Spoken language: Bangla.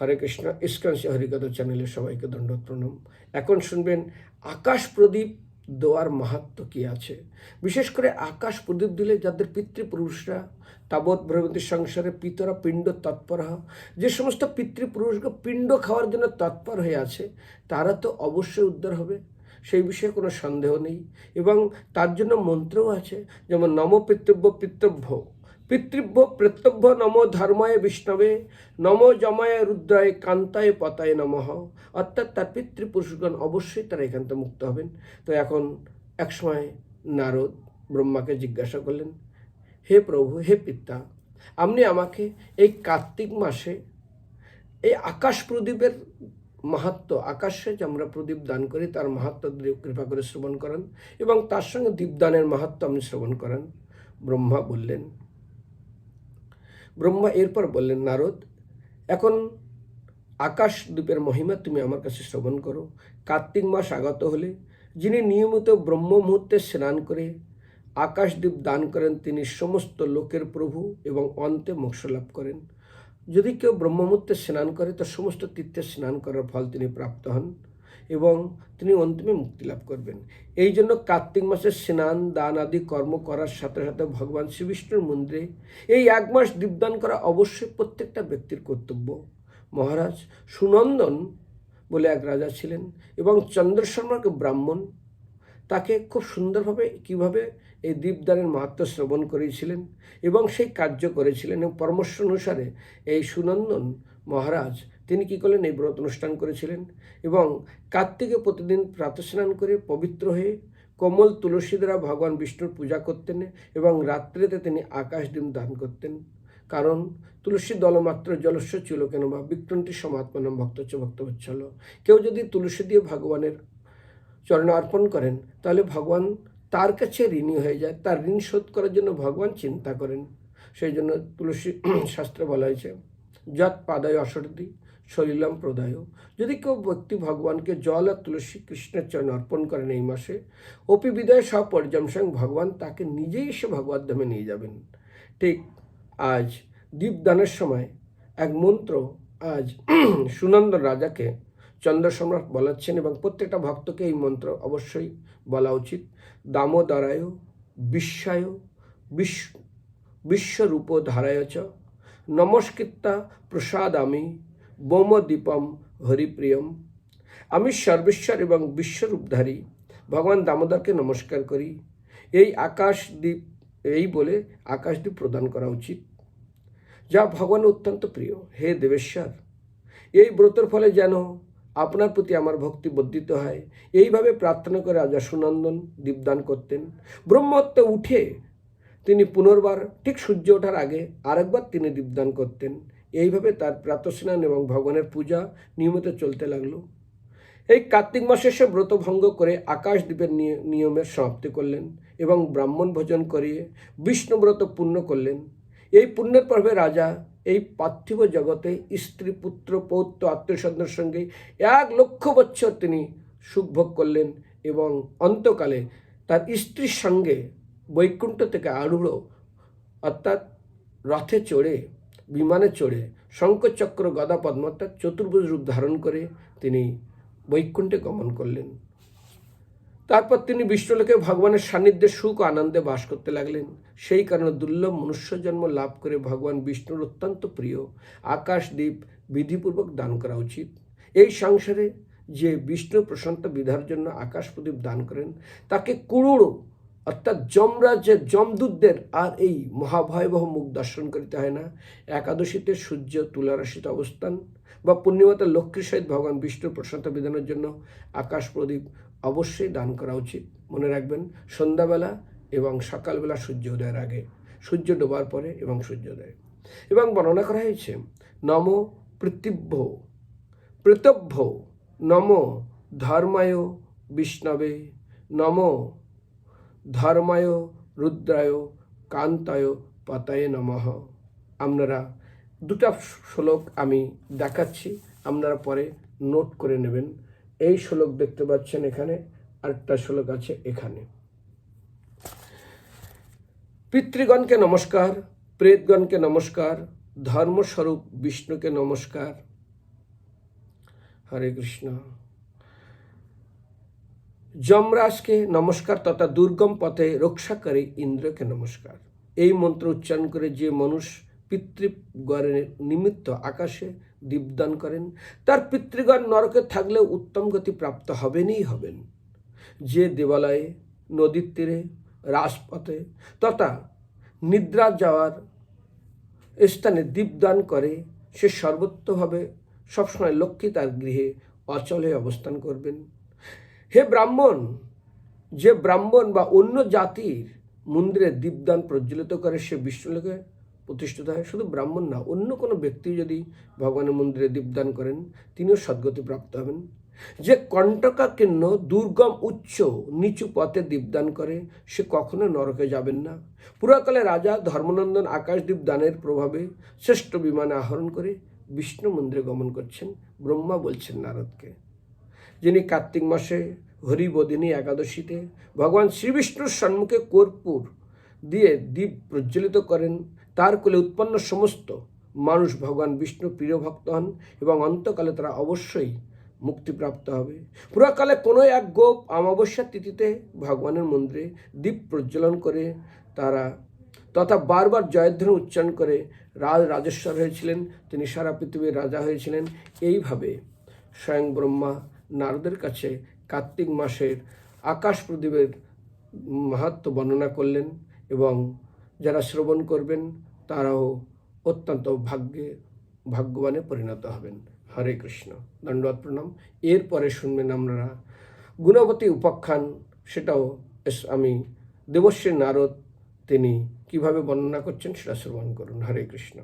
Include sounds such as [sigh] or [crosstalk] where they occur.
হরে কৃষ্ণ ইস্কাংশী হরিকথা চ্যানেলে সবাইকে দণ্ড প্রণাম। এখন শুনবেন আকাশ প্রদীপ দেওয়ার মাহাত্ম কি আছে? বিশেষ করে আকাশ প্রদীপ দিলে যাদের পিতৃপুরুষরা, তাবৎ ভ্রমতী সংসারে পিতরা পিণ্ড তৎপর যে সমস্ত পিতৃপুরুষকে পিণ্ড খাওয়ার জন্য তৎপর হয়ে আছে, তারা তো অবশ্যই উদ্ধার হবে, সেই বিষয়ে কোনো সন্দেহ নেই। এবং তার জন্য মন্ত্রও আছে, যেমন নম পিতৃব্য পিতৃভ্য পিতৃভ্য প্রত্যভ্য নম ধর্মায় বিষ্ণবে, নম জমায় রুদ্রায় কান্তায় পতায় নমঃ। অর্থাৎ তার পিতৃপুরুষগণ অবশ্যই তারা এখান থেকে মুক্ত হবেন। তো এখন একসময় নারদ ব্রহ্মাকে জিজ্ঞাসা করলেন, হে প্রভু, হে পিতা, আপনি আমাকে এই কার্তিক মাসে এই আকাশ প্রদীপের মাহাত্ম আকাশে যে আমরা প্রদীপ দান করি, তার মাহাত্ম কৃপা করে শ্রবণ করান এবং তার সঙ্গে দীপদানের মাহাত্ম আপনি শ্রবণ করান? ব্রহ্মা বললেন ব্রহ্মা এরপর বললেন, নারদ, এখন আকাশ দ্বীপের মহিমা তুমি আমার কাছে শ্রবণ করো। কার্তিক মাস আগত হলে যিনি নিয়মিত ব্রহ্ম মুহূর্তে স্নান করে আকাশদ্বীপ দান করেন, তিনি সমস্ত লোকের প্রভু এবং অন্তে মোক্ষ লাভ করেন। যদি কেউ ব্রহ্মমূর্তে স্নান করে, তো সমস্ত তীর্থে স্নান করার ফল তিনি প্রাপ্ত হন। এবং তিনি অন্তিমে মুক্তি লাভ করবেন। এই জন্য কার্তিক মাসে স্নান, দান আদি কর্ম করার সাথে সাথে ভগবান শ্রীবিষ্ণুর মন্দিরে এই এক মাস দীপদান করা অবশ্যই প্রত্যেকটা ব্যক্তির কর্তব্য। মহারাজ সুনন্দন বলে এক রাজা ছিলেন এবং চন্দ্রশর্মাকে ব্রাহ্মণ। তাকে খুব সুন্দরভাবে কীভাবে এই দীপদানের মাহাত্ম শ্রবণ করেছিলেন এবং সেই কার্য করেছিলেন এবং পরামর্শ অনুসারে এই সুনন্দন মহারাজ, তিনি কি করলেন? এই ব্রত অনুষ্ঠান করেছিলেন এবং কার্তিকে প্রতিদিন প্রাতস্নান করে পবিত্র হয়ে কমল তুলসী দ্বারা ভগবান বিষ্ণুর পূজা করতেন এবং রাত্রেতে তিনি আকাশ ডিম দান করতেন। কারণ তুলসী দলমাত্র জলস্য ছিল কেন বা সমাত্মনম ভক্ত চ ভক্তবৎসল কেউ যদি তুলসী দিয়ে ভগবানের চরণে অর্পণ করেন, তাহলে ভগবান তার কাছে ঋণী হয়ে যায়, তার ঋণ শোধ করার জন্য ভগবান চিন্তা করেন। সেই জন্য তুলসী শাস্ত্রে বলা হয়েছে যৎ পাদায় অসর্দি সলিলাম প্রদায়। যদি কেউ ব্যক্তি ভগবানকে জল আর তুলসী কৃষ্ণের চরণ অর্পণ করেন এই মাসে, অপি বিদয় সব পর্যমসং ভগবান তাকে নিজেই এসে ভগবত ধামে নিয়ে যাবেন। ঠিক আজ দীপদানের সময় এক মন্ত্র আজ [clears throat] সুনন্দ রাজাকে চন্দ্র সম্রাট বলাচ্ছেন এবং প্রত্যেকটা ভক্তকে এই মন্ত্র অবশ্যই বলা উচিত। দামোদরায় বিশ্বায় বিশ্ব বিশ্বরূপ ধারায় চ। নমস্কৃতা প্রসাদ আমি বোমদীপম হরিপ্রিয়ম। আমি সর্বেশ্বর এবং বিশ্বরূপধারী। ভগবান দামোদরকে নমস্কার করি। এই আকাশ আকাশদ্বীপ, এই বলে আকাশদ্বীপ প্রদান করা উচিত। যা ভগবান অত্যন্ত প্রিয়। হে দেবেশ্বর, এই ব্রতের ফলে যেন আপনার প্রতি আমার ভক্তি বর্ধিত হয়। এইভাবে প্রার্থনা করে রাজা সুনন্দন দীপদান করতেন। ব্রহ্মত্ব উঠে তিনি পুনর্বার ঠিক সূর্য ওঠার আগে আরেকবার তিনি দীপদান করতেন। এইভাবে তার প্রাতস্নান এবং ভগবানের পূজা নিয়মিত চলতে লাগল। এই কার্তিক মাসে সে ব্রত ভঙ্গ করে আকাশ দ্বীপের নিয়মের সমাপ্তি করলেন এবং ব্রাহ্মণ ভোজন করিয়ে বিষ্ণুব্রত পূর্ণ করলেন। এই পুণ্যের পর্বে রাজা এই পার্থিব জগতে স্ত্রী, পুত্র, পৌত্র আত্মীয়স্বজনের সঙ্গে এক লক্ষ বছর তিনি সুখভোগ করলেন এবং অন্তকালে তার স্ত্রীর সঙ্গে বৈকুণ্ঠ থেকে আরূঢ়, অর্থাৎ রথে চড়ে, বিমানে চড়ে শঙ্করচক্র গদা অর্থাৎ চতুর্ভুজ রূপ ধারণ করে তিনি বৈকুণ্ঠে গমন করলেন। তারপর তিনি বিষ্ণুলোকে ভগবানের সান্নিধ্যে সুখ আনন্দে বাস করতে লাগলেন। সেই কারণে দুর্লভ মনুষ্য জন্ম লাভ করে ভগবান বিষ্ণুর অত্যন্ত প্রিয় আকাশদ্বীপ বিধিপূর্বক দান করা উচিত। এই সংসারে যে বিষ্ণু প্রশান্ত বিধার জন্য আকাশ প্রদীপ দান করেন, তাকে কুড়ুড়ো অর্থাৎ যমরাজ্যের যমদূতদের আর এই মহাভয়াবহ মুখ দর্শন করিতে হয় না। একাদশীতে সূর্য, তুলারাশিতে অবস্থান বা পূর্ণিমাতে লক্ষ্মীর সহিত ভগবান বিষ্ণুর প্রশান্ত বিধানের জন্য আকাশ প্রদীপ অবশ্যই দান করা উচিত। মনে রাখবেন, সন্ধ্যাবেলা এবং সকালবেলা সূর্য উদয়ের আগে। সূর্য ডোবার পরে এবং সূর্যোদয় এবং বর্ণনা করা হয়েছে, নম পৃথিব্য পৃতভ্য নম ধর্মায় বিষ্ণবে, নম ধর্মায়, রুদ্রায়, কান্তায়, পাতায় নমঃ। আপনারা দুটা শ্লোক আমি দেখাচ্ছি, আপনারা পরে নোট করে নেবেন। এই শ্লোক দেখতে পাচ্ছেন এখানে, আরেকটা শ্লোক আছে এখানে। পিতৃগণকে নমস্কার, প্রেতগণকে নমস্কার, ধর্মস্বরূপ বিষ্ণুকে নমস্কার। হরে কৃষ্ণ। যমরাজকে নমস্কার তথা দুর্গম পথে রক্ষাকারী ইন্দ্রকে নমস্কার। এই মন্ত্র উচ্চারণ করে যে মানুষ পিতৃগণের নিমিত্ত আকাশে দীপদান করেন, তার পিতৃগণ নরকে থাকলেও উত্তম গতি প্রাপ্ত হবেনই হবেন। যে দেবালয়ে, নদীর তীরে, রাজপথে তথা নিদ্রা যাওয়ার স্থানে দীপদান করে, সে সর্বত্রভাবে সবসময় লক্ষ্মী তার গৃহে অচল অবস্থান করবেন। হে ব্রাহ্মণ, যে ব্রাহ্মণ বা অন্য জাতির মন্দিরে দীপদান প্রজ্বলিত করে, সে বিষ্ণুলোকে প্রতিষ্ঠিত হয়। শুধু ব্রাহ্মণ না, অন্য কোনো ব্যক্তি যদি ভগবানের মন্দিরে দীপদান করেন, তিনিও সদ্গতি প্রাপ্ত হবেন। যে কণ্টকাকীর্ণ, দুর্গম, উচ্চ, নিচু পথে দীপদান করে, সে কখনো নরকে যাবেন না। পুরাকালে রাজা ধর্মনন্দন আকাশদীপ দানের প্রভাবে শ্রেষ্ঠ বিমানে আহরণ করে বিষ্ণু মন্দিরে গমন করছেন। ব্রহ্মা বলছেন নারদকে যিনি কার্তিক মাসে হরিবোধিনী একাদশীতে ভগবান শ্রীবিষ্ণুর সম্মুখে কর্পূর দিয়ে দ্বীপ প্রজ্বলিত করেন, তার কোলে উৎপন্ন সমস্ত মানুষ ভগবান বিষ্ণু প্রিয় ভক্ত হন এবং অন্তকালে তারা অবশ্যই মুক্তিপ্রাপ্ত হবে। পুরাকালে কোনো এক গোপ অমাবস্যা তিথিতে ভগবানের মন্দিরে দ্বীপ প্রজ্বলন করে তারা তথা বারবার জয়ধ্বনি উচ্চারণ করে রাজ রাজেশ্বর হয়েছিলেন, তিনি সারা পৃথিবীর রাজা হয়েছিলেন। এইভাবে স্বয়ং ব্রহ্মা নারদের কাছে কার্তিক মাসের আকাশ প্রদীপের মাহাত্ম বর্ণনা করলেন এবং যারা শ্রবণ করবেন তারাও অত্যন্ত ভাগ্যে, ভাগ্যবানে পরিণত হবেন। হরে কৃষ্ণ। দণ্ডবত প্রণাম। এরপরে শুনবেন আপনারা গুণবতী উপাখ্যান। সেটাও আমি দেবশ্রী নারদ, তিনি কীভাবে বর্ণনা করছেন সেটা শ্রবণ করুন। হরে কৃষ্ণ।